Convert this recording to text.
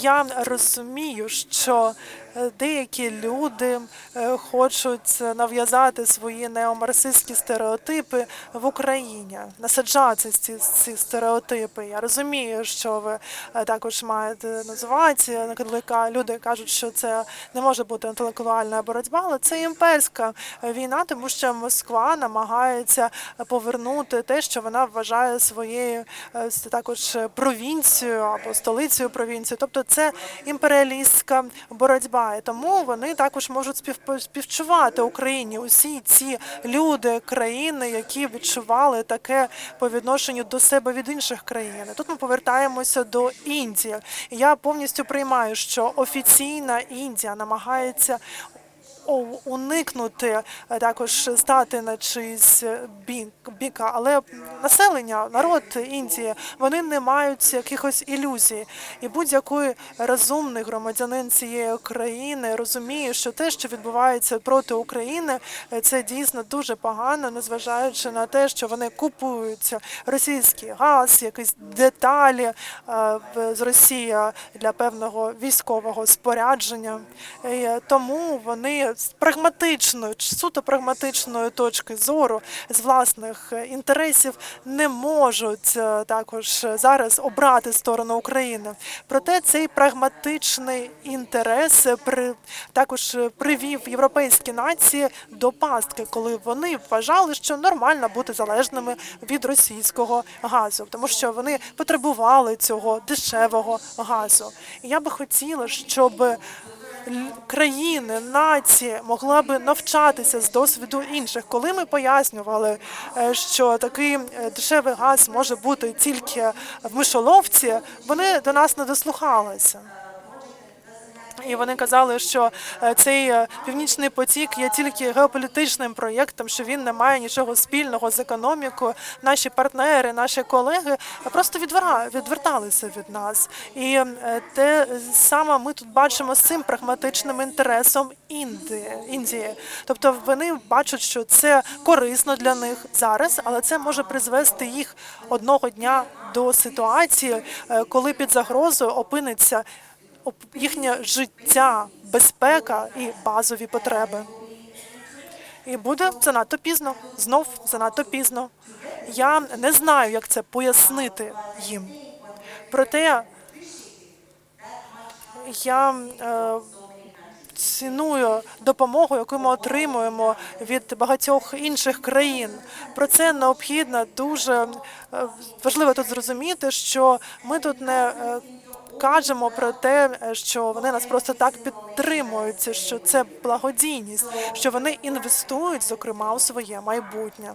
Я розумію, що е, деякі люди е, хочуть нав'язати свої неомарсистські стереотипи в Україні, насаджати ці, ці стереотипи. Я розумію, що ви е, також маєте називати, люди кажуть, що це не може бути інтелектуальна боротьба, але це імперська війна, тому що Москва намагається повернути те, що вона вважає своєю також провінцією або столицею провінції. Тобто це імперіалістська боротьба. І тому вони також можуть спів- співчувати Україні. Усі ці люди, країни, які відчували таке по відношенню до себе від інших країн. Тут ми повертаємося до Індії. Я повністю приймаю, що офіційна Індія намагається уникнути е, також стати на чийсь бік, біка, але населення, народ Індії, вони не мають якихось ілюзій. І будь-який розумний громадянин цієї країни розуміє, що те, що відбувається проти України, е, це дійсно дуже погано, незважаючи на те, що вони купують російський газ, якісь деталі е, з Росії для певного військового спорядження. І тому вони з прагматичної, суто прагматичної точки зору з власних е, інтересів не можуть е, також зараз обрати сторону України. Проте цей прагматичний інтерес е, при також е, привів європейські нації до пастки, коли вони вважали, що нормально бути залежними від російського газу, тому що вони потребували цього дешевого газу. І я би хотіла, щоб країни, нації могла би навчатися з досвіду інших. Коли ми пояснювали, е, що такий е, дешевий газ може бути тільки в мишоловці, вони до нас не дослухалися. І вони казали, що е, цей е, північний потік є тільки геополітичним проєктом, що він не має нічого спільного з економікою. Наші партнери, наші колеги просто відвера- відверталися від нас. І е, те саме ми тут бачимо з цим прагматичним інтересом Індії. Індії. Тобто вони бачать, що це корисно для них зараз, але це може призвести їх одного дня до ситуації, е, коли під загрозою опиниться оп- їхнє життя, безпека і базові потреби. І буде занадто пізно, знов занадто пізно. Я не знаю, як це пояснити їм. Проте я е, ціную допомогу, яку ми отримуємо від багатьох інших країн. Про це необхідно дуже е, важливо тут зрозуміти, що ми тут не е, кажемо про те, що вони нас просто так підтримують, що це благодійність, що вони інвестують, зокрема, у своє майбутнє.